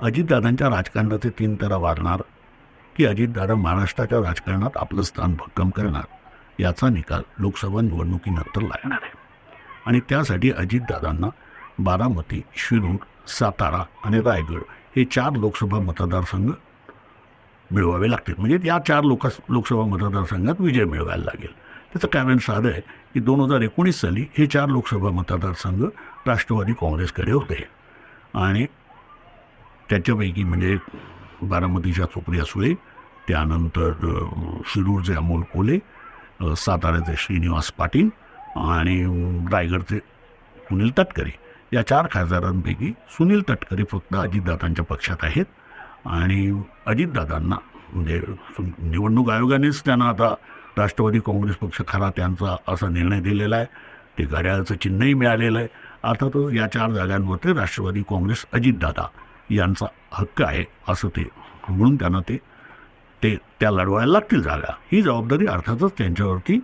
अजितदादांच्या राजकारणाचे तीन तरा वाढणार की अजितदादा महाराष्ट्राच्या राजकारणात आपलं स्थान भक्कम करणार याचा निकाल लोकसभा निवडणुकीनंतर लागणार आहे. आणि त्यासाठी अजितदादांना बारामती शिरूर सातारा आणि रायगड हे चार लोकसभा मतदारसंघ मिळवावे लागतील. म्हणजे या चार लोक लोकसभा मतदारसंघात विजय मिळवायला लागेल. त्याचं कारण साधं आहे की दोन हजार एकोणीस साली हे चार लोकसभा मतदारसंघ राष्ट्रवादी काँग्रेसकडे होते. आणि त्याच्यापैकी म्हणजे बारामतीच्या सुप्रिया सुळे त्यानंतर शिरूरचे अमोल कोले साताऱ्याचे श्रीनिवास पाटील आणि रायगडचे सुनील तटकरे. या चार खासदारांपैकी सुनील तटकरे फक्त अजितदादांच्या पक्षात आहेत आणि अजितदादांना म्हणजे निवडणूक आयोगानेच त्यांना आता राष्ट्रवादी काँग्रेस पक्ष खरा त्यांचा असा निर्णय दिलेला आहे. ते घड्याळाचं चिन्हही मिळालेलं आहे. आता तो या चार जागांवरती राष्ट्रवादी काँग्रेस अजितदादा यांचा हक्क आहे असं ते म्हणून त्यांना ते ते त्या लढवायला लागतील जागा. ही जबाबदारी अर्थातच त्यांच्यावरती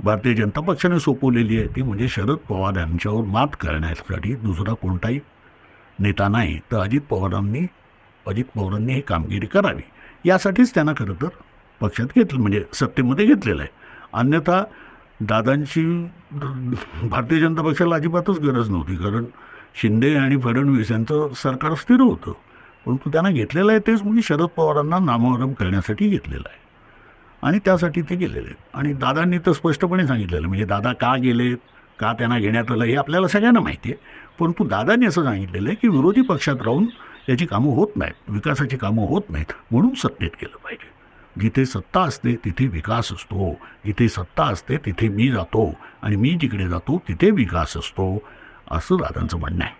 भारतीय जनता पक्षाने सोपवलेली आहे. ती म्हणजे शरद पवार यांच्यावर मात करण्यासाठी दुसरा कोणताही नेता नाही तर अजित पवारांनी अजित पवारांनी ही कामगिरी करावी. यासाठीच त्यांना खरं तर पक्षात घेतलं म्हणजे सत्तेमध्ये घेतलेलं आहे. अन्यथा दादांची भारतीय जनता पक्षाला अजिबातच गरज नव्हती कारण शिंदे आणि फडणवीस यांचं सरकार स्थिर होतं. परंतु त्यांना घेतलेलं आहे तेच म्हणजे शरद पवारांना नामोहरम करण्यासाठी घेतलेलं आहे. आणि त्यासाठी ते गेलेले आहेत. आणि दादांनी तर स्पष्टपणे सांगितलेलं म्हणजे दादा का गेलेत? का त्यांना घेण्यात आलं हे आपल्याला सगळ्यांना माहिती आहे. परंतु दादांनी असं सांगितलेलं आहे की विरोधी पक्षात राहून याची कामं होत नाहीत. विकासाची कामं होत नाहीत म्हणून सत्तेत गेलं पाहिजे. जिथे सत्ता असते तिथे विकास असतो. जिथे सत्ता असते तिथे मी जातो. आणि मी जिकडे जातो तिथे विकास असतो. असं दादांचं म्हणणं आहे.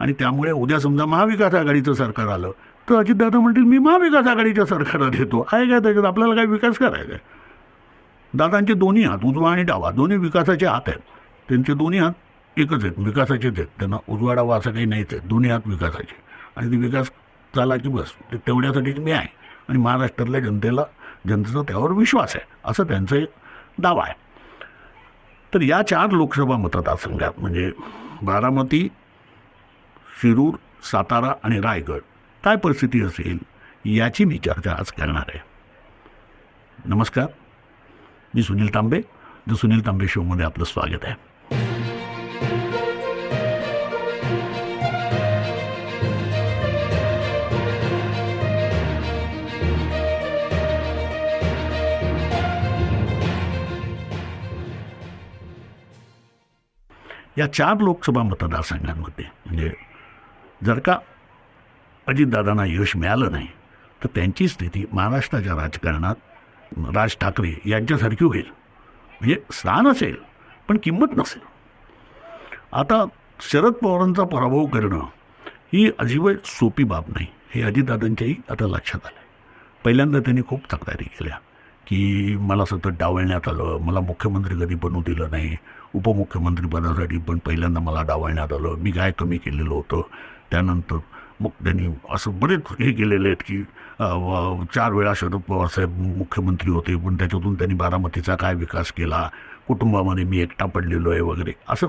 आणि त्यामुळे उद्या समजा महाविकास आघाडीचं सरकार आलं तर अजितदादा म्हणतील मी महाविकास आघाडीच्या सरकारात देतो आहे काय त्याच्यात? आपल्याला काय विकास करायचा आहे? दादांचे दोन्ही हात उजवा आणि डावा दोन्ही विकासाचे हात आहेत. त्यांचे दोन्ही हात एकच आहेत विकासाचेच आहेत. त्यांना उजवा डावा असं काही नाहीच आहे. दोन्ही हात विकासाचे. आणि ते विकास चाला की बस. ते तेवढ्यासाठीच मी आहे. आणि महाराष्ट्रातल्या जनतेला जनतेचा त्यावर विश्वास आहे. असं त्यांचं एक दावा आहे. तर या चार लोकसभा मतदारसंघात म्हणजे बारामती शिरूर सातारा आणि रायगड. काय परिस्थिती असेल? याची मी चर्चा आज करणार आहे. नमस्कार. मी सुनील तांबे. द सुनील तांबे शोमध्ये आपलं स्वागत आहे. या चार लोकसभा मतदारसंघांमध्ये म्हणजे जर का अजितदादांना यश मिळालं नाही तर त्यांची स्थिती महाराष्ट्राच्या राजकारणात राज ठाकरे यांच्यासारखी होईल. म्हणजे स्थान असेल पण किंमत नसेल. आता शरद पवारांचा पराभव करणं ही अजिबात सोपी बाब नाही हे अजितदादांच्याही आता लक्षात आलं पहिल्यांदा त्यांनी खूप तक्रारी केल्या की मला सतत डावलण्यात आलं मला मुख्यमंत्री कधी बनवू दिलं नाही उपमुख्यमंत्रीपदासाठी पण पहिल्यांदा मला डावलण्यात आलं. मी काय कमी केलेलं होतं. त्यानंतर मग त्यांनी असं बरेच हे केलेले आहेत की चार वेळा शरद पवार साहेब मुख्यमंत्री होते पण त्याच्यातून त्यांनी बारामतीचा काय विकास केला? कुटुंबामध्ये मी एकटा पडलेलो आहे वगैरे. असं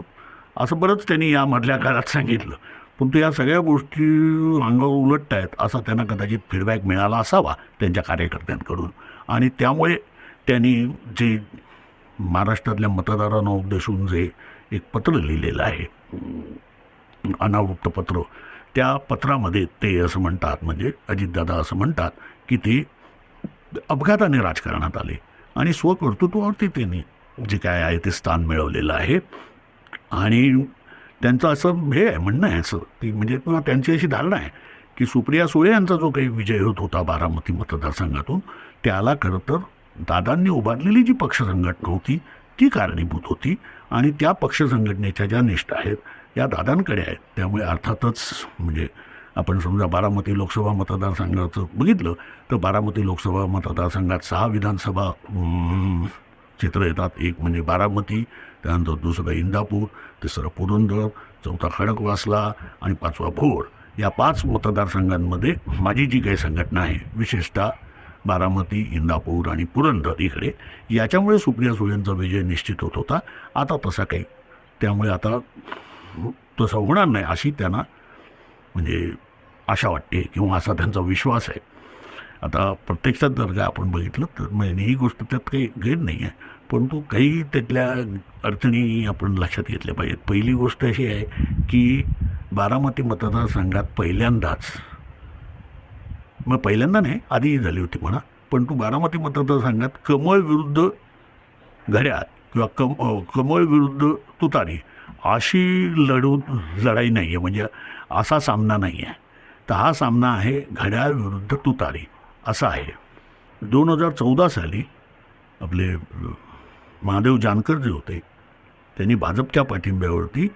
असं बरंच त्यांनी या मधल्या काळात सांगितलं. पण या सगळ्या गोष्टी अंगावर उलटत आहेत असा त्यांना कदाचित फीडबॅक मिळाला असावा त्यांच्या कार्यकर्त्यांकडून. आणि त्यामुळे त्यांनी जे महाराष्ट्रातल्या मतदारांना उद्देशून जे एक पत्र लिहिलेलं आहे. अनावृत्त पत्र. त्या पत्रामध्ये ते असं म्हणतात म्हणजे अजितदादा असं म्हणतात की ते अपघाताने राजकारणात आले आणि स्वकर्तृत्वावरती त्यांनी जे काय आहे ते स्थान मिळवलेलं आहे. आणि त्यांचं असं हे आहे म्हणणं आहे असं. की म्हणजे किंवा त्यांची अशी धारणा आहे की सुप्रिया सुळे यांचा जो काही विजय होत होता बारामती मतदारसंघातून त्याला खरं तर दादांनी उभारलेली जी पक्ष संघटना होती ती कारणीभूत होती आणि त्या पक्ष संघटनेच्या ज्या निष्ठा आहेत या दादांकडे आहेत. त्यामुळे अर्थातच म्हणजे आपण समजा बारामती लोकसभा मतदारसंघाचं बघितलं तर बारामती लोकसभा मतदारसंघात सहा विधानसभा चित्र येतात. एक म्हणजे बारामती त्यानंतर दुसरं इंदापूर तिसरं पुरंदर चौथा खडकवासला आणि पाचवा भोर. या पाच मतदारसंघांमध्ये माझी जी काही संघटना आहे विशेषतः बारामती इंदापूर आणि पुरंदर इकडे याच्यामुळे सुप्रिया सुळेंचा विजय निश्चित होत होता. आता तसा काही. त्यामुळे आता तसं होणार नाही अशी त्यांना म्हणजे आशा वाटते किंवा असा त्यांचा विश्वास आहे. आता प्रत्यक्षात जर का आपण बघितलं तर म्हणजे ही गोष्ट त्यात काही गैर नाही आहे. परंतु काही त्यातल्या अडचणी आपण लक्षात घेतल्या पाहिजेत. पहिली गोष्ट अशी आहे की बारामती मतदारसंघात पहिल्यांदाच मग पहिल्यांदा नाही आधीही झाली होती म्हणा. पण तू बारामती मतदारसंघात कमळ विरुद्ध घड्याळ किंवा कम कमळ विरुद्ध तुतारी अशी लढू लढाई नाही आहे म्हणजे असा सामना नाही आहे तर हा सामना आहे घड्याळ विरुद्ध तुतारी. असा आहे. दोन हजार चौदा साली आपले महादेव जानकर जे होते. त्यांनी भाजपच्या पाठिंब्यावरती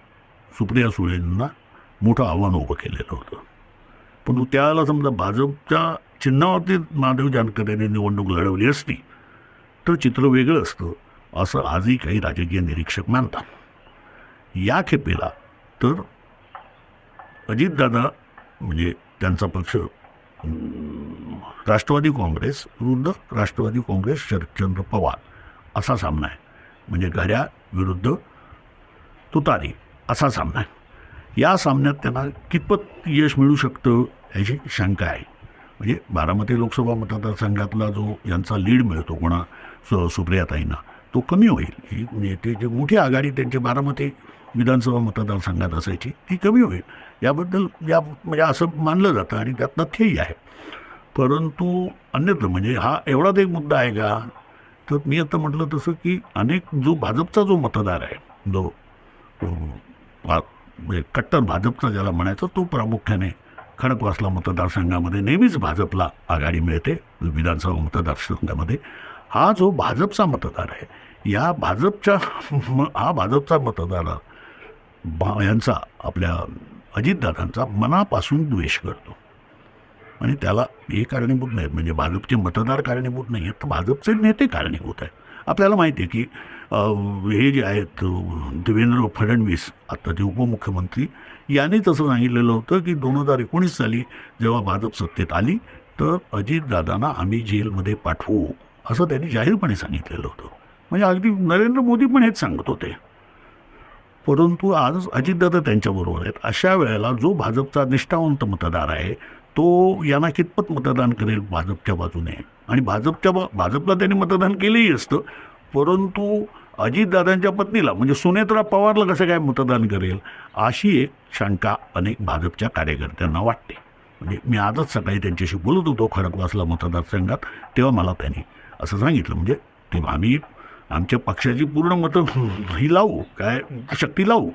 सुप्रिया सुळेंना मोठं आव्हान उभं केलेलं होतं. पण त्याला समजा भाजपच्या चिन्हावरती महादेव जानकर यांनी निवडणूक लढवली असती तर चित्र वेगळं असतं असं आजही काही राजकीय निरीक्षक मानतात. या खेपेला तर अजितदादा म्हणजे त्यांचा पक्ष राष्ट्रवादी काँग्रेस विरुद्ध राष्ट्रवादी काँग्रेस शरदचंद्र पवार असा सामना आहे. म्हणजे घड्याळ विरुद्ध तुतारी असा सामना आहे. या सामन्यात त्यांना कितपत यश मिळू शकतं याची शंका आहे. म्हणजे बारामती लोकसभा मतदारसंघातला जो यांचा लीड मिळतो कोणा सु सुप्रियाताईंना तो कमी होईल. ही म्हणजे ते जे मोठी आघाडी त्यांची बारामती विधानसभा मतदारसंघात असायची ती कमी होईल. याबद्दल या म्हणजे असं मानलं जातं आणि त्यात तथ्यही आहे. परंतु अन्यत्र म्हणजे हा एवढाच एक मुद्दा आहे का? तर मी आता म्हटलं तसं की अनेक जो भाजपचा जो मतदार आहे जो म्हणजे कट्टर भाजपचा ज्याला म्हणायचं तो प्रामुख्याने खडकवासला मतदारसंघामध्ये नेहमीच भाजपला आघाडी मिळते विधानसभा मतदारसंघामध्ये. हा जो भाजपचा मतदार आहे या भाजपच्या म- हा भाजपचा मतदार बा यांचा आपल्या अजितदादांचा मनापासून द्वेष करतो. आणि त्याला हे कारणीभूत नाहीत म्हणजे भाजपचे मतदार कारणीभूत नाही आहेत तर भाजपचे नेते कारणीभूत आहेत. आपल्याला माहिती आहे की हे जे आहेत देवेंद्र फडणवीस आता जे उपमुख्यमंत्री यांनी तसं सांगितलेलं होतं की दोन हजार एकोणीस साली जेव्हा भाजप सत्तेत आली तर अजितदादांना आम्ही जेलमध्ये पाठवू असं त्यांनी जाहीरपणे सांगितलेलं होतं. म्हणजे अगदी नरेंद्र मोदी पण हेच सांगत होते. परंतु आज अजितदादा त्यांच्याबरोबर आहेत. अशा वेळेला जो भाजपचा निष्ठावंत मतदार आहे तो यांना कितपत मतदान करेल भाजपच्या बाजूने? आणि भाजपच्या बा भाजपला त्यांनी मतदान केलंही असतं परंतु अजितदादांच्या पत्नीला म्हणजे सुनेत्रा पवारला कसं काय मतदान करेल अशी एक शंका अनेक भाजपच्या कार्यकर्त्यांना वाटते. म्हणजे मी आजच सकाळी त्यांच्याशी बोलत होतो खडकवासला मतदारसंघात तेव्हा मला त्यांनी असं सांगितलं म्हणजे तेव्हा आम्ही आमच्या पक्षाची पूर्ण मतं ही लावू काय शक्ती लावू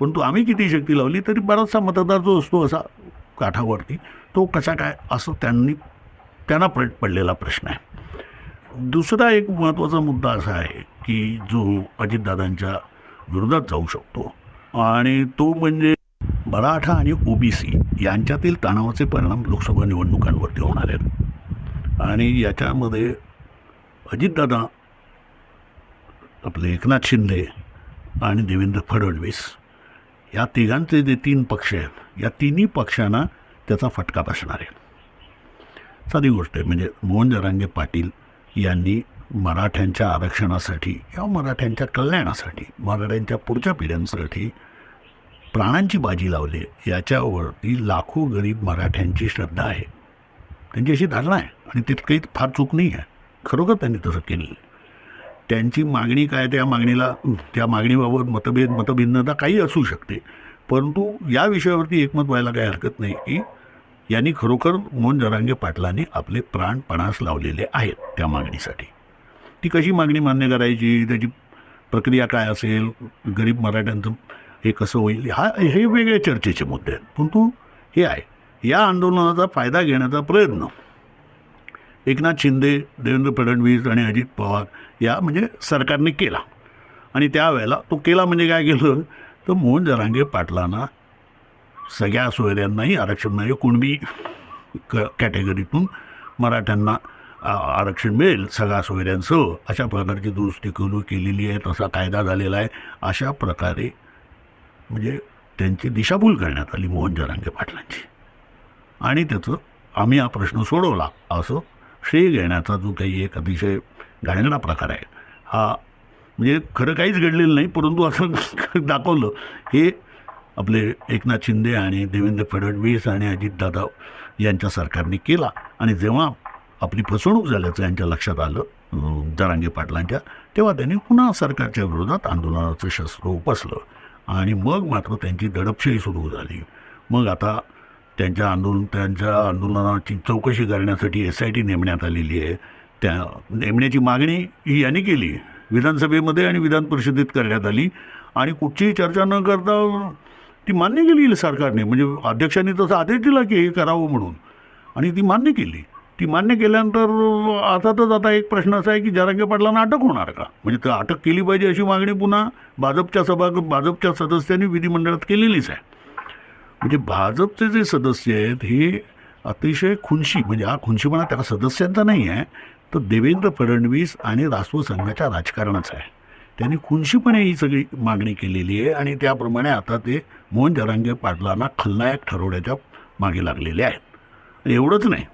परंतु आम्ही किती शक्ती लावली तरी बराचसा मतदार जो असतो असा काठावरती तो कसा काय असं त्यांनी त्यांना पडलेला प्रश्न आहे. दुसरा एक महत्त्वाचा मुद्दा असा आहे की जो अजितदादांच्या विरोधात जाऊ शकतो. आणि तो म्हणजे मराठा आणि ओबीसी यांच्यातील तणावाचे परिणाम लोकसभा निवडणुकांवरती होणार आहेत. आणि याच्यामध्ये अजितदादा आपले एकनाथ शिंदे आणि देवेंद्र फडणवीस या तिघांचे जे तीन पक्ष आहेत या तिन्ही पक्षांना त्याचा फटका बसणार आहे. साधी गोष्ट आहे म्हणजे मोहन जरांगे पाटील यांनी मराठ्यांच्या आरक्षणासाठी किंवा मराठ्यांच्या कल्याणासाठी मराठ्यांच्या पुढच्या पिढ्यांसाठी प्राणांची बाजी लावली. आहे. याच्यावरती लाखो गरीब मराठ्यांची श्रद्धा आहे. त्यांची अशी धारणा आहे आणि तितकी फार चूक नाही आहे. खरोखर त्यांनी तसं केलेलं त्यांची मागणी काय त्या मागणीला त्या मागणीबाबत मतभेद मतभिन्नता काही असू शकते. परंतु या विषयावरती एकमत व्हायला काही हरकत नाही की यांनी खरोखर मोहन जरांगे पाटलांनी आपले प्राण पणास लावलेले आहेत त्या मागणीसाठी. ती कशी मागणी मान्य करायची? त्याची प्रक्रिया काय असेल? गरीब मराठ्यांचं हे कसं होईल? हा हे वेगळे चर्चेचे मुद्दे आहेत. परंतु हे आहे या आंदोलनाचा फायदा घेण्याचा प्रयत्न. एकनाथ शिंदे देवेंद्र फडणवीस आणि अजित पवार या म्हणजे सरकारने केला. आणि त्यावेळेला तो केला म्हणजे काय केलं? तर मोहन जरांगे पाटलांना सगळ्या सोयऱ्यांनाही आरक्षण म्हणजे कुणबी क कॅटेगरीतून मराठ्यांना आरक्षण मिळेल सगळ्या सोयऱ्यांसह. अशा प्रकारची दुरुस्ती करू केलेली आहे तसा कायदा झालेला आहे. अशा प्रकारे म्हणजे त्यांची दिशाभूल करण्यात आली मोहन जरांगे पाटलांची. आणि त्याचं आम्ही हा प्रश्न सोडवला. असं श्रेय घेण्याचा जो काही एक अतिशय घाणेरडा प्रकार आहे हा म्हणजे खरं काहीच घडलेलं नाही परंतु असं दाखवलं. हे आपले एकनाथ शिंदे आणि देवेंद्र फडणवीस आणि अजितदादा यांच्या सरकारने केला. आणि जेव्हा आपली फसवणूक झाल्याचं यांच्या लक्षात आलं दरांगे जरांगे पाटलांच्या तेव्हा त्यांनी पुन्हा सरकारच्या विरोधात आंदोलनाचं शस्त्र उपसलं. आणि मग मात्र त्यांची दडपशाही सुरू झाली. मग आता त्यांच्या आंदोलन त्यांच्या आंदोलनाची चौकशी करण्यासाठी एस आय टी नेमण्यात आलेली आहे. त्या नेमण्याची मागणी ही यांनी केली. विधानसभेमध्ये आणि विधान परिषदेत करण्यात आली. आणि कुठचीही चर्चा न करता ती मान्य केली सरकारने. म्हणजे अध्यक्षांनी तसा आदेश दिला की हे करावं म्हणून. आणि ती मान्य केली. ती मान्य केल्यानंतर अर्थातच आता एक प्रश्न असा आहे की जरांगे पाटलांना अटक होणार का? म्हणजे तर अटक केली पाहिजे अशी मागणी पुन्हा भाजपच्या सभा भाजपच्या सदस्यांनी विधिमंडळात केलेलीच आहे. म्हणजे भाजपचे जे सदस्य आहेत हे अतिशय खुनशी म्हणजे हा खुनशीपणा त्याला सदस्यांचा नाही आहे तर देवेंद्र फडणवीस आणि राष्ट्र संघाच्या राजकारणाचा आहे. त्यांनी खुनशीपणे ही सगळी मागणी केलेली आहे आणि त्याप्रमाणे आता ते मोहन जरांगे पाटलांना खलनायक ठरवण्याच्या मागे लागलेले आहेत. एवढंच नाही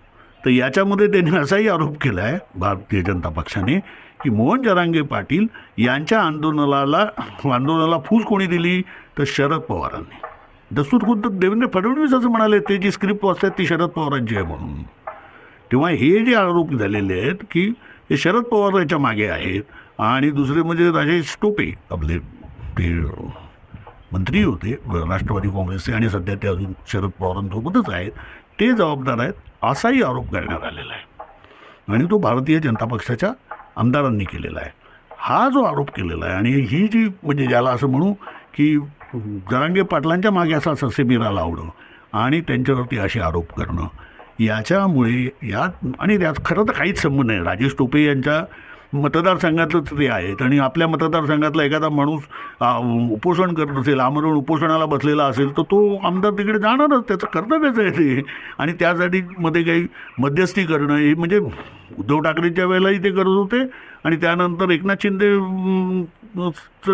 तर याच्यामध्ये त्यांनी असाही आरोप केला आहे भारतीय जनता पक्षाने की मोहन जरांगे पाटील यांच्या आंदोलनाला आंदोलनाला फूस कोणी दिली? तर शरद पवारांनी. दस्तूर खुद्द देवेंद्र फडणवीस असं म्हणाले ते जी स्क्रिप्ट वाचतात ती शरद पवारांची आहे म्हणून. तेव्हा हे जे आरोप झालेले आहेत की हे शरद पवार याच्या मागे आहेत आणि दुसरे म्हणजे राजेश टोपे आपले ते मंत्री होते राष्ट्रवादी काँग्रेसचे आणि सध्या ते अजून शरद पवारांसोबतच आहेत. ते जबाबदार आहेत असाही आरोप करण्यात आलेला आहे. आणि तो भारतीय जनता पक्षाच्या आमदारांनी केलेला आहे. हा जो आरोप केलेला आहे आणि ही जी म्हणजे ज्याला असं म्हणू की जरांगे पाटलांच्या मागे असा ससेमिरा लावणं आणि त्यांच्यावरती असे आरोप करणं याच्यामुळे यात आणि त्यात खरं तर काहीच संबंध नाही. राजेश टोपे यांच्या मतदारसंघातलंच ते आहेत आणि आपल्या मतदारसंघातला एखादा माणूस उपोषण करत असेल आमरण उपोषणाला बसलेला असेल तर तो आमदार तिकडे जाणारच त्याचं कर्तव्यच आहे ते. आणि त्यासाठी मध्ये काही मध्यस्थी करणं हे म्हणजे उद्धव ठाकरेच्या वेळेलाही ते करत होते आणि त्यानंतर एकनाथ शिंदे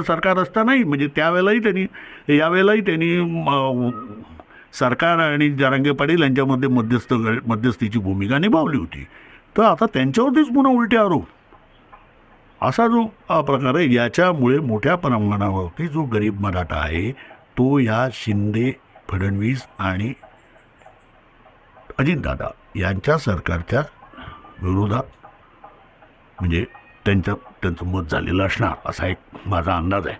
सरकार असतानाही म्हणजे त्यावेळेलाही त्यांनी यावेळेलाही त्यांनी सरकार आणि जारांगे पाटील यांच्यामध्ये मध्यस्थ मध्यस्थीची भूमिका निभावली होती. तर आता त्यांच्यावरतीच पुन्हा उलटे आरोप. असा जो हा प्रकार आहे याच्यामुळे मोठ्या प्रमाणावरती जो गरीब मराठा आहे तो या शिंदे फडणवीस आणि अजितदादा यांच्या सरकारच्या विरोधात म्हणजे त्यांच्या त्यांचं मत झालेलं असणार असा एक माझा अंदाज आहे.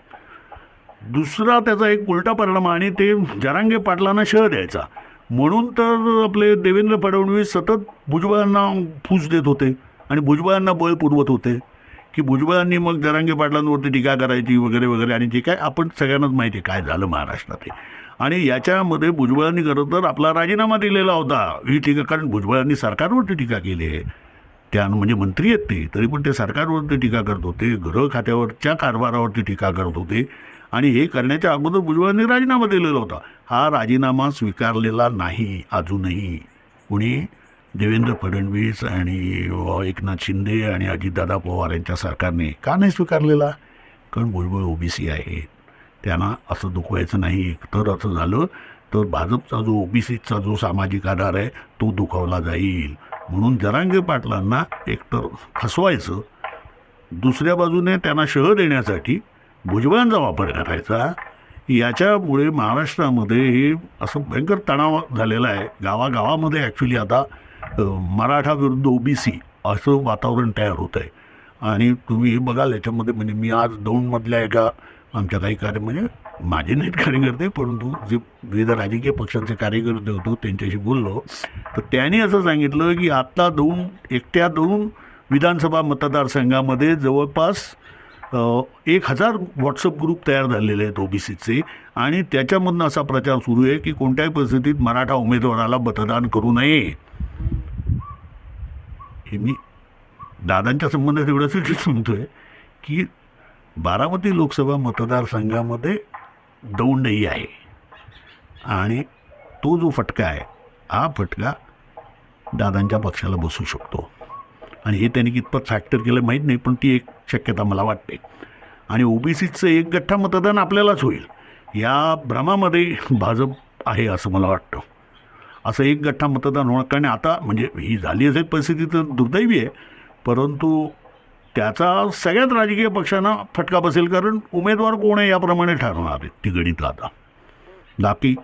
दुसरा त्याचा एक उलटा परिणाम आणि ते जरांगे पाटलांना शह द्यायचा. म्हणून तर आपले देवेंद्र फडणवीस सतत भुजबळांना फूस देत होते आणि भुजबळांना बळ पुरवत होते. की भुजबळांनी मग जरांगे पाटलांवरती टीका करायची वगैरे वगैरे आणि जे काय आपण सगळ्यांनाच माहिती आहे काय झालं महाराष्ट्रात. ते आणि याच्यामध्ये भुजबळांनी खरं तर आपला राजीनामा दिलेला होता. ही टीका कारण भुजबळांनी सरकारवरती टीका केली आहे. त्या म्हणजे मंत्री आहेत ते तरी पण ते सरकारवरती टीका करत होते गृह खात्यावरच्या कारभारावरती टीका करत होते. आणि हे करण्याच्या अगोदर भुजबळांनी राजीनामा दिलेला होता. हा राजीनामा स्वीकारलेला नाही अजूनही. कुणी? देवेंद्र फडणवीस आणि एकनाथ शिंदे आणि अजितदादा पवार यांच्या सरकारने का नाही स्वीकारलेला? कारण भुजबळ ओबीसी आहे. त्यांना असं दुखवायचं नाही. तर असं झालं तर भाजपचा जो ओबीसीचा जो सामाजिक आधार आहे तो दुखावला जाईल. म्हणून जरांगे पाटलांना एकतर फसवायचं दुसऱ्या बाजूने त्यांना शह देण्यासाठी भुजबळांचा वापर करायचा याच्यामुळे महाराष्ट्रामध्ये असं भयंकर तणाव झालेला आहे. गावागावामध्ये ॲक्च्युली आता मराठा विरुद्ध ओबीसी असं वातावरण तयार होत आहे आणि तुम्ही हे बघाल याच्यामध्ये म्हणजे मी आज दौंडमधल्या एका आमच्या काही कार्य म्हणजे माझे नाहीत कार्यकर्ते परंतु जे विविध राजकीय पक्षांचे कार्यकर्ते होतो त्यांच्याशी बोललो. तर त्यांनी असं सांगितलं की आत्ता दोन एकट्या दोन विधानसभा मतदारसंघामध्ये जवळपास एक हजार व्हॉट्सअप ग्रुप तयार झालेले आहेत ओबीसीचे. आणि त्याच्यामधनं असा प्रचार सुरू आहे की कोणत्याही परिस्थितीत मराठा उमेदवाराला मतदान करू नये. हे मी दादांच्या संबंधात एवढंच सांगतोय की बारामती लोकसभा मतदारसंघामध्ये दौंडही आहे. आणि तो जो फटका आहे हा फटका दादांच्या पक्षाला बसू शकतो. आणि हे त्यांनी कितपत फॅक्टर केलं माहीत नाही पण ती एक शक्यता मला वाटते. आणि ओबीसीचं एक गठ्ठा मतदान आपल्यालाच होईल. या भ्रमामध्ये भाजप आहे असं मला वाटतं. असं एक गठ्ठा मतदान होणार. कारण आता म्हणजे ही झाली असेल परिस्थिती तर दुर्दैवी आहे. परंतु त्याचा सगळ्याच राजकीय पक्षांना फटका बसेल कारण उमेदवार कोण आहे याप्रमाणे ठरवणार आहे ती गणित आता. बाकी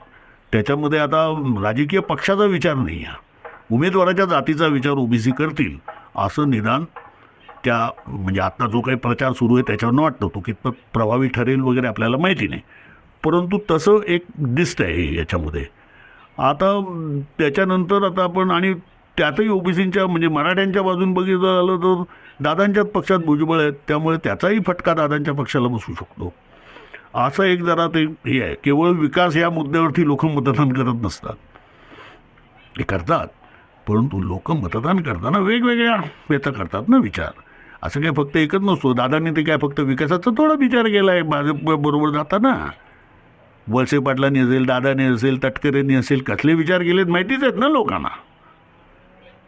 त्याच्यामध्ये आता राजकीय पक्षाचा विचार नाही आहे. उमेदवाराच्या जातीचा विचार ओबीसी करतील असं निदान त्या म्हणजे आता जो काही प्रचार सुरू आहे त्याच्यावरनं वाटतं तो कितपत प्रभावी ठरेल वगैरे आपल्याला माहिती नाही. परंतु तसं एक दिसतं आहे याच्यामध्ये. आता त्याच्यानंतर आता आपण आणि त्यातही ओबीसींच्या म्हणजे मराठ्यांच्या बाजून बघितलं झालं तर दादांच्याच पक्षात भुजबळ आहेत. त्यामुळे त्याचाही फटका दादांच्या पक्षाला बसू शकतो. असं एक जरा ते हे आहे. केवळ विकास या मुद्द्यावरती लोक मतदान करत नसतात. ते करतात. परंतु लोक मतदान करताना वेगवेगळ्या याचा करतात ना विचार. असं काय फक्त एकच नसतो. दादांनी ते काय फक्त विकासाचा थोडा विचार केला आहे भाजप बरोबर जाताना. वळसे पाटलांनी असेल दादाने असेल तटकरेंनी असेल कसले विचार केलेत माहितीच आहेत ना लोकांना?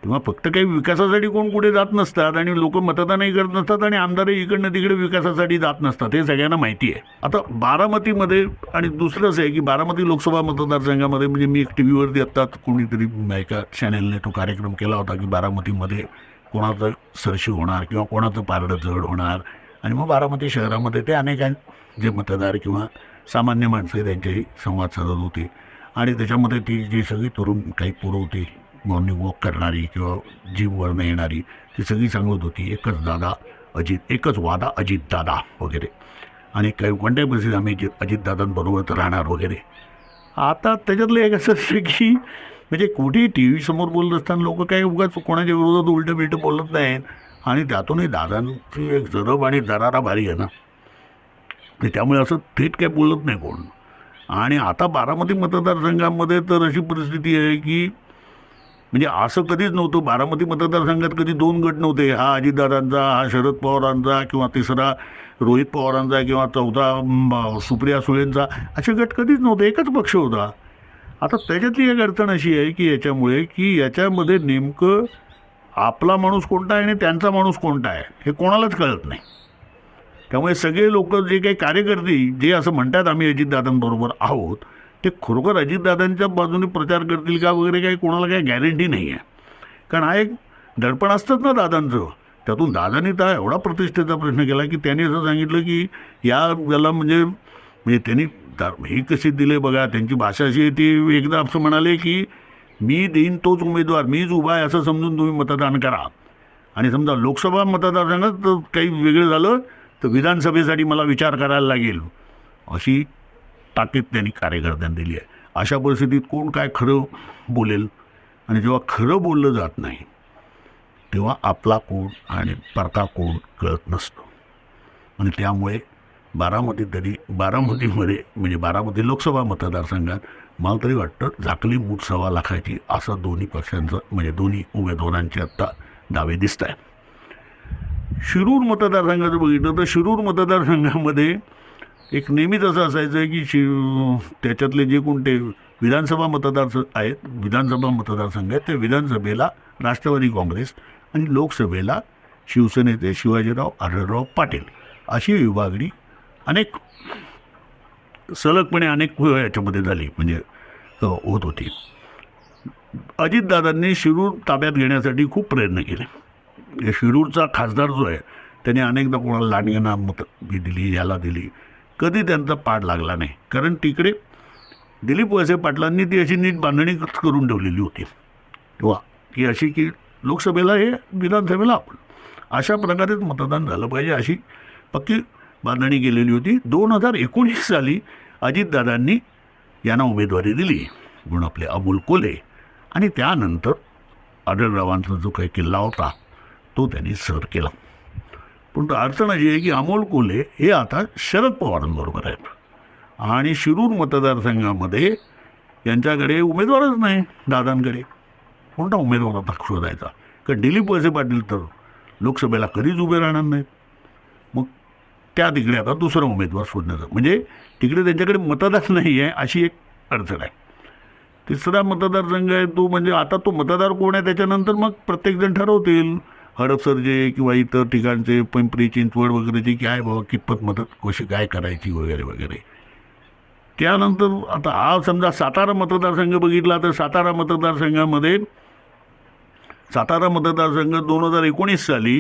तेव्हा फक्त काही विकासासाठी कोण कुठे जात नसतात आणि लोक मतदानही करत नसतात आणि आमदारही इकडनं तिकडे विकासासाठी जात नसतात हे सगळ्यांना माहिती आहे. आता बारामतीमध्ये आणि दुसरंच आहे की बारामती लोकसभा मतदारसंघामध्ये म्हणजे मी एक टी व्हीवरती आत्ता कोणीतरी एका चॅनलने तो कार्यक्रम केला होता की बारामतीमध्ये कोणाचं सरशी होणार किंवा कोणाचं पारडं जड होणार. आणि मग बारामती शहरामध्ये ते अनेक जे मतदार किंवा सामान्य माणसं त्यांचे त्यांच्याही संवाद साधत होते. आणि त्याच्यामध्ये ती जी सगळी तरुण काही पोरं होती मॉर्निंग वॉक करणारी किंवा जिमवरनं येणारी ती सगळी सांगत होती एकच दादा अजित एकच वादा अजित दादा वगैरे. आणि काही कंटाई बसेस आम्ही अजित अजितदादांबरोबर राहणार वगैरे. आता त्याच्यातलं एक असं असतं की म्हणजे कुठेही टी व्हीसमोर बोलत असताना लोक काही उगाच कोणाच्या विरोधात उलटं बिलटं बोलत नाहीत. आणि त्यातूनही दादांची एक जरब आणि दरारा भारी आहे ना. त्यामुळे असं थेट काय बोलत नाही कोण. आणि आता बारामती मतदारसंघामध्ये तर अशी परिस्थिती आहे की म्हणजे असं कधीच नव्हतं. बारामती मतदारसंघात कधी दोन गट नव्हते. हा अजितदादांचा हा शरद पवारांचा किंवा तिसरा रोहित पवारांचा किंवा चौथा सुप्रिया सुळेंचा असे गट कधीच नव्हते. एकच पक्ष होता. आता त्याच्यातली एक अडचण अशी आहे की याच्यामुळे की याच्यामध्ये नेमकं आपला माणूस कोणता आहे आणि त्यांचा माणूस कोणता आहे हे कोणालाच कळत नाही. त्यामुळे सगळे लोक जे काही कार्यकर्ते जे असं म्हणतात आम्ही अजितदादांबरोबर आहोत ते खरोखर अजितदादांच्या बाजूने प्रचार करतील का वगैरे काही कोणाला काही गॅरंटी नाही आहे. कारण हा एक दडपण असतंच ना दादांचं. त्यातून दादांनी तर एवढा प्रतिष्ठेचा प्रश्न केला की त्यांनी असं सांगितलं की या याला म्हणजे म्हणजे त्यांनी हे कसे दिले बघा त्यांची भाषा अशी आहे ती एकदा असं म्हणाले की मी देईन तोच उमेदवार मीच उभा आहे असं समजून तुम्ही मतदान करा. आणि समजा लोकसभा मतदारसंघात तर काही वेगळं झालं तर विधानसभेसाठी मला विचार करायला लागेल. अशी ताकीद त्यांनी कार्यकर्त्यांनी दिली आहे. अशा परिस्थितीत कोण काय खरं बोलेल? आणि जेव्हा खरं बोललं जात नाही तेव्हा आपला कोण आणि परका कोण कळत नसतो. आणि त्यामुळे बारामती तरी बारामतीमध्ये म्हणजे बारामती लोकसभा मतदारसंघात मला तरी वाटतं झाकली मूठ सव्वा लाखाची असं दोन्ही पक्षांचं म्हणजे दोन्ही उमेदवारांचे आत्ता दावे दिसत आहेत शिरूर मतदारसंघाचं बघितलं तर शिरूर मतदारसंघामध्ये एक नेहमीच असं असायचं की शि त्याच्यातले जे कोणते विधानसभा मतदार आहेत विधानसभा मतदारसंघ आहेत त्या विधानसभेला राष्ट्रवादी काँग्रेस आणि लोकसभेला शिवसेनेचे शिवाजीराव आढळराव पाटील अशी विभागणी अनेक सलगपणे अनेक याच्यामध्ये झाली म्हणजे होत होती. अजितदादांनी शिरूर ताब्यात घेण्यासाठी खूप प्रयत्न केले. शिरूरचा खासदार जो आहे त्याने अनेकदा कोणाला लांडग्यांना मत दिली याला दिली. कधी त्यांचा पाड लागला नाही. कारण तिकडे दिलीप वळसे पाटलांनी ती अशी नीट बांधणी करून ठेवलेली होती. किंवा की अशी की लोकसभेला हे विधानसभेला आपण अशा प्रकारेच मतदान झालं पाहिजे अशी पक्की बांधणी केलेली होती. दोन हजार एकोणीस साली अजितदादांनी यांना उमेदवारी दिली म्हणून आपले अमोल कोले. आणि त्यानंतर आढळरावांचा जो काही किल्ला होता तो त्यांनी सर केला. पण अडचण अशी आहे की अमोल कोल्हे हे आता शरद पवारांबरोबर आहेत. आणि शिरूर मतदारसंघामध्ये यांच्याकडे उमेदवारच नाही दादांकडे. कोणता उमेदवार आता शोधायचा? कारण दिलीप वळसे पाटील तर लोकसभेला कधीच उभे राहणार नाहीत. मग त्या तिकडे आता दुसरा उमेदवार शोधण्याचा. म्हणजे तिकडे त्यांच्याकडे मतदार नाही आहे अशी एक अडचण आहे. तिसरा मतदारसंघ आहे तो म्हणजे आता तो मतदार कोण आहे त्याच्यानंतर मग प्रत्येकजण ठरवतील. हडपसरचे किंवा इतर ठिकाणचे पिंपरी चिंचवड वगैरेचे काय बाबा कितपत मदत कशी काय करायची वगैरे वगैरे. त्यानंतर आता हा समजा सातारा मतदारसंघ बघितला तर सातारा मतदारसंघामध्ये सातारा मतदारसंघ दोन हजार एकोणीस साली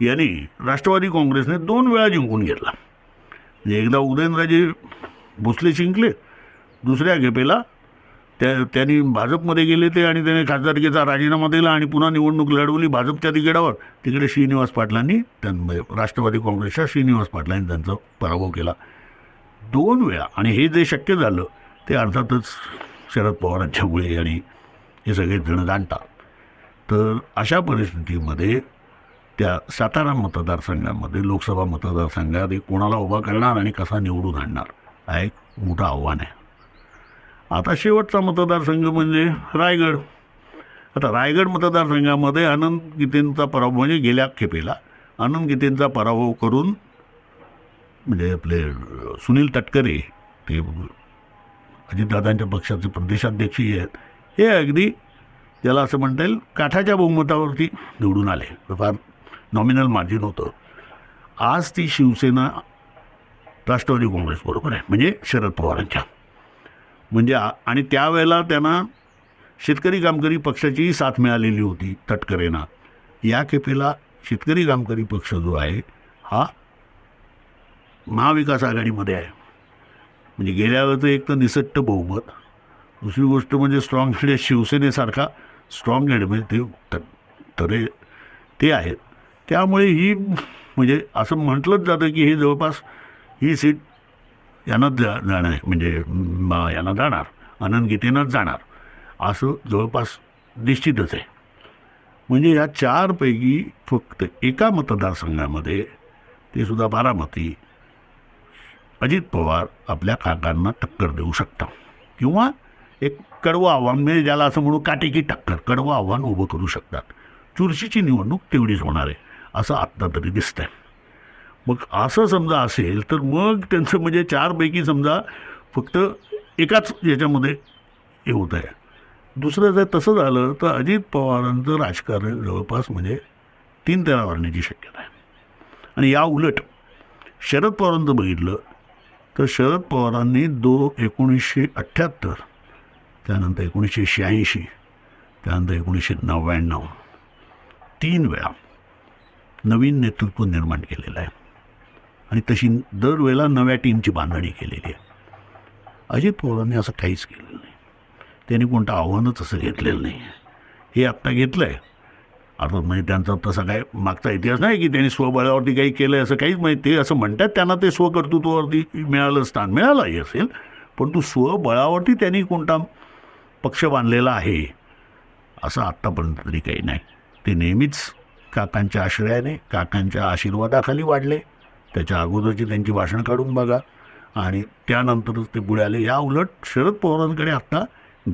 यांनी राष्ट्रवादी काँग्रेसने दोन वेळा जिंकून घेतला. म्हणजे एकदा उदयनराजे भोसले जिंकले दुसऱ्या घेपेला त्या त्यांनी भाजपमध्ये गेले ते आणि त्याने खासदारकीचा राजीनामा दिला आणि पुन्हा निवडणूक लढवली भाजपच्या तिकिटावर तिकडे श्रीनिवास पाटलांनी त्यां म्हणजे राष्ट्रवादी काँग्रेसच्या श्रीनिवास पाटलांनी त्यांचा पराभव केला. दोन वेळा आणि हे जे शक्य झालं ते अर्थातच शरद पवारांच्यामुळे आणि हे सगळे जण जाणतात तर अशा परिस्थितीमध्ये त्या सातारा मतदारसंघामध्ये लोकसभा मतदारसंघात कोणाला उभा करणार आणि कसा निवडून आणणार हा एक मोठं आव्हान आहे. आता शेवटचा मतदारसंघ म्हणजे रायगड. आता रायगड मतदारसंघामध्ये आनंद गीतेंचा पराभव म्हणजे गेल्या खेपेला आनंद गीतेंचा पराभव करून म्हणजे आपले सुनील तटकरे ते अजितदादांच्या पक्षाचे प्रदेशाध्यक्षही आहेत हे अगदी त्याला असं म्हणता येईल काठाच्या बहुमतावरती निवडून आले. फार नॉमिनल मार्जिन होतं. आज ती शिवसेना राष्ट्रवादी काँग्रेसबरोबर आहे म्हणजे शरद पवारांच्या. म्हणजे आ- आणि त्यावेळेला त्यांना शेतकरी कामकरी पक्षाचीही साथ मिळालेली होती तटकरेंना. या खेपेला शेतकरी कामकरी पक्ष जो आहे हा महाविकास आघाडीमध्ये आहे. म्हणजे गेल्या वेळेचं एक तर निसट्ट बहुमत. दुसरी गोष्ट म्हणजे स्ट्रॉंग हेड शिवसेनेसारखा स्ट्रॉंग हेड म्हणजे ते तरे ते आहेत. त्यामुळे ही म्हणजे असं म्हटलंच जातं की हे जवळपास ही सीट यानंच जा जाणार म्हणजे यांना जाणार आनंद गीतेनंच जाणार. असं जवळपास निश्चितच आहे. म्हणजे या चारपैकी फक्त एका मतदारसंघामध्ये ते सुद्धा बारामती अजित पवार आपल्या काकांना टक्कर देऊ शकता किंवा एक कडवं आव्हान म्हणजे ज्याला असं म्हणू काटेकी टक्कर कडवं आव्हान उभं करू शकतात. चुरशीची निवडणूक तेवढीच होणार आहे असं आत्ता तरी दिसतंय. मग असं समजा असेल तर मग त्यांचं म्हणजे चारपैकी समजा फक्त एकाच याच्यामध्ये हे होत आहे. दुसरं जर तसं झालं तर अजित पवारांचं राजकारण जवळपास म्हणजे तीन तेरा वाढण्याची शक्यता आहे. आणि या उलट शरद पवारांचं बघितलं तर शरद पवारांनी दो एकोणीसशे अठ्ठ्याहत्तर त्यानंतर एकोणीसशे शहाऐंशी त्यानंतर एकोणीसशे नव्याण्णव तीन वेळा नवीन नेतृत्व निर्माण केलेलं आहे. आणि तशी दरवेळेला नव्या टीमची बांधणी केलेली आहे. अजित पवारांनी असं काहीच केलेलं नाही. त्यांनी कोणतं आव्हानच असं घेतलेलं नाही. हे आत्ता घेतलं आहे अर्थात म्हणजे त्यांचा तसा काय मागचा इतिहास नाही की त्यांनी स्वबळावरती काही केलं आहे असं काहीच माहिती ते असं म्हणतात त्यांना ते स्वकर्तृत्वावरती मिळालं स्थान मिळालंही असेल परंतु स्वबळावरती त्यांनी कोणता पक्ष बांधलेला आहे असं आत्तापर्यंत तरी काही नाही. ते नेहमीच काकांच्या आश्रयाने काकांच्या आशीर्वादाखाली वाढले. त्याच्या अगोदरची त्यांची भाषणं काढून बघा. आणि त्यानंतरच ते पुढे आले या उलट शरद पवारांकडे आत्ता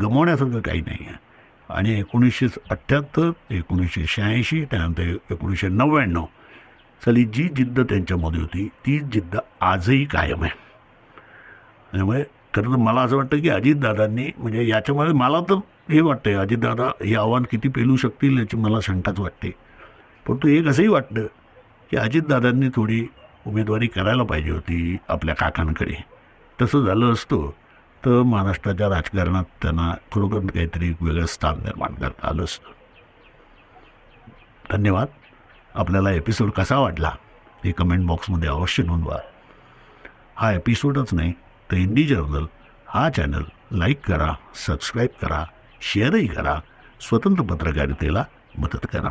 गमावण्यासारखं काही नाही आहे. आणि एकोणीसशे अठ्ठ्याहत्तर एकोणीसशे शहाऐंशी त्यानंतर एकोणीसशे नव्याण्णव साली जी जिद्द त्यांच्यामध्ये होती ती जिद्द आजही कायम आहे. त्यामुळे खरं तर मला असं वाटतं की अजितदादांनी म्हणजे याच्यामध्ये मला तर हे वाटतं अजितदादा हे आव्हान किती पेलू शकतील याची मला शंकाच वाटते. परंतु एक असंही वाटतं की अजितदादांनी थोडी उमेदवारी करायला पाहिजे होती आपल्या काकांकडे. तसं झालं असतं तर महाराष्ट्राच्या राजकारणात त्यांना खरोखर काहीतरी एक वेगळं स्थान निर्माण करता आलं असतं. धन्यवाद. आपल्याला एपिसोड कसा वाटला हे कमेंट बॉक्समध्ये अवश्य नोंदवा. हा एपिसोडच नाही तर हिंदी जर्नल हा चॅनल लाईक करा सबस्क्राईब करा शेअरही करा स्वतंत्र पत्रकारितेला मदत करा.